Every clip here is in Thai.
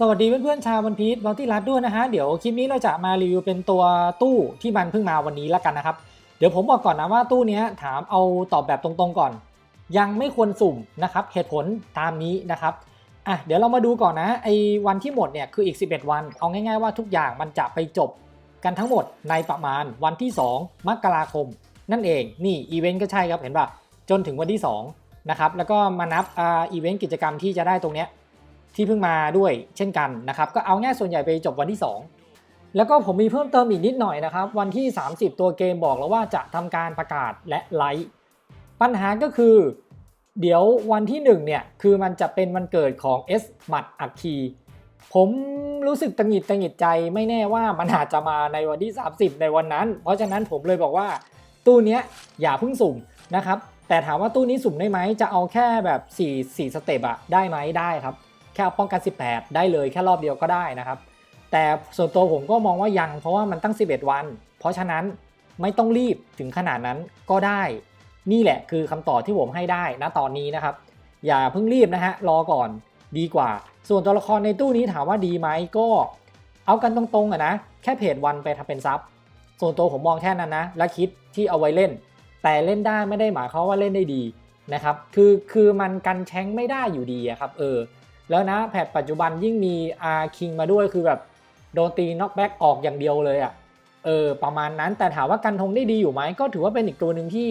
สวัสดีเพื่อนๆชาววันพีชบัลตี้รัดด้วยนะฮะ เดี๋ยวคลิปนี้เราจะมารีวิวเป็นตัวตู้ที่มันเพิ่งมาวันนี้แล้วกันนะครับ เดี๋ยวผมบอกก่อนนะว่าตู้เนี้ยถามเอาตอบแบบตรงๆก่อน ยังไม่ควรสุ่มนะครับเหตุผลตามนี้นะครับอะเดี๋ยวเรามาดูก่อนนะไอ้วันที่หมดเนี่ยคืออีก 11 วัน เอาง่ายๆว่าทุกอย่างมันจะไปจบกันทั้งหมดในประมาณวันที่ 2 มกราคม นั่นเองนี่อีเวนต์ก็ใช่ครับเห็นป่ะจนถึงวันที่2นะครับแล้วก็มานับอ่าอีเวนต์กิจกรรมที่จะได้ตรงเนี้ย ที่เพิ่งมาด้วยเช่นกันนะครับก็เอาง่ายส่วนใหญ่ไปจบวันที่ 2 แล้วก็ผมมีเพิ่มเติมอีกนิดหน่อยนะครับ วันที่ 30 ตัวเกมบอกแล้วว่าจะทำการประกาศและไลฟ์ปัญหาก็คือ เดี๋ยววันที่1เนี่ยคือมันจะเป็นวันเกิดของเอสมัดอัคคีผมรู้สึกตังหิดตังหิดใจไม่แน่ว่ามันอาจจะมาในวันที่ 30 ในวันนั้น เพราะฉะนั้นผมเลยบอกว่าตู้นี้อย่าเพิ่งสุ่มนะครับแต่ถามว่าตู้นี้สุ่มได้ไหมจะเอาแค่แบบ 4 4 สเต็ปอะได้ไหมได้ครับ ค่เอาป้องกัน 18 ได้เลยแค่รอบเดียวก็ได้นะครับ แต่ส่วนตัวผมก็มองว่ายังเพราะว่ามันตั้ง 11 วัน เพราะฉะนั้นไม่ต้องรีบถึงขนาดนั้นก็ได้ นี่แหละคือคำตอบที่ผมให้ได้นะตอนนี้นะครับ อย่าเพิ่งรีบนะฮะรอก่อนดีกว่า ส่วนตัวละครในตู้นี้ถามว่าดีไหมก็ เอากันตรงๆอะนะแค่เพจวันไปทำเป็นซับส่วนตัวผมมองแค่นั้นนะ และคิดที่เอาไว้เล่น แต่เล่นได้ไม่ได้หมายความว่าเล่นได้ดีนะครับ คือคือมันกันแช้งไม่ได้อยู่ดีอะครับ เออ แล้วนะแพทปัจจุบันยิ่งมีอาคิงมาด้วยคือแบบโดนตีน็อกแบ็กออกอย่างเดียวเลยอะ่ะเออประมาณนั้นแต่ถามว่ากันทงได้ดีอยู่ไหมก็ถือว่าเป็นอีกตัวหนึ่งที่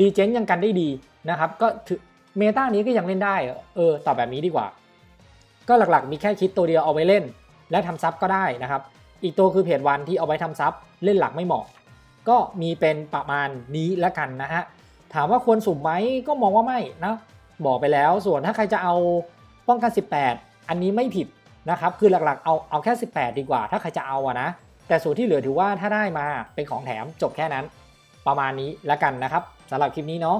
ดีเจนยังกันได้ดีนะครับก็ถือเมตานี้ก็ยังเล่นได้เออตอบแบบนี้ดีกว่า ก็หลักๆมีแค่คิดตัวเดียวเอาไว้เล่น และทำซับก็ได้นะครับ อีกตัวคือเพจวันที่เอาไว้ทำซับเล่นหลักไม่เหมาะ ก็มีเป็นประมาณนี้แล้วกันนะฮะถามว่าควรสุ่มไหมก็มองว่าไม่นะบอกไปแล้วส่วนถ้าใครจะเอา ป้องกัน 18 อันนี้ไม่ผิดนะครับ คือหลักๆ เอาเอาแค่ 18 ดีกว่า ถ้าใครจะเอาอะนะ แต่ส่วนที่เหลือถือว่าถ้าได้มาเป็นของแถมจบแค่นั้น ประมาณนี้แล้วกันนะครับสำหรับคลิปนี้เนาะ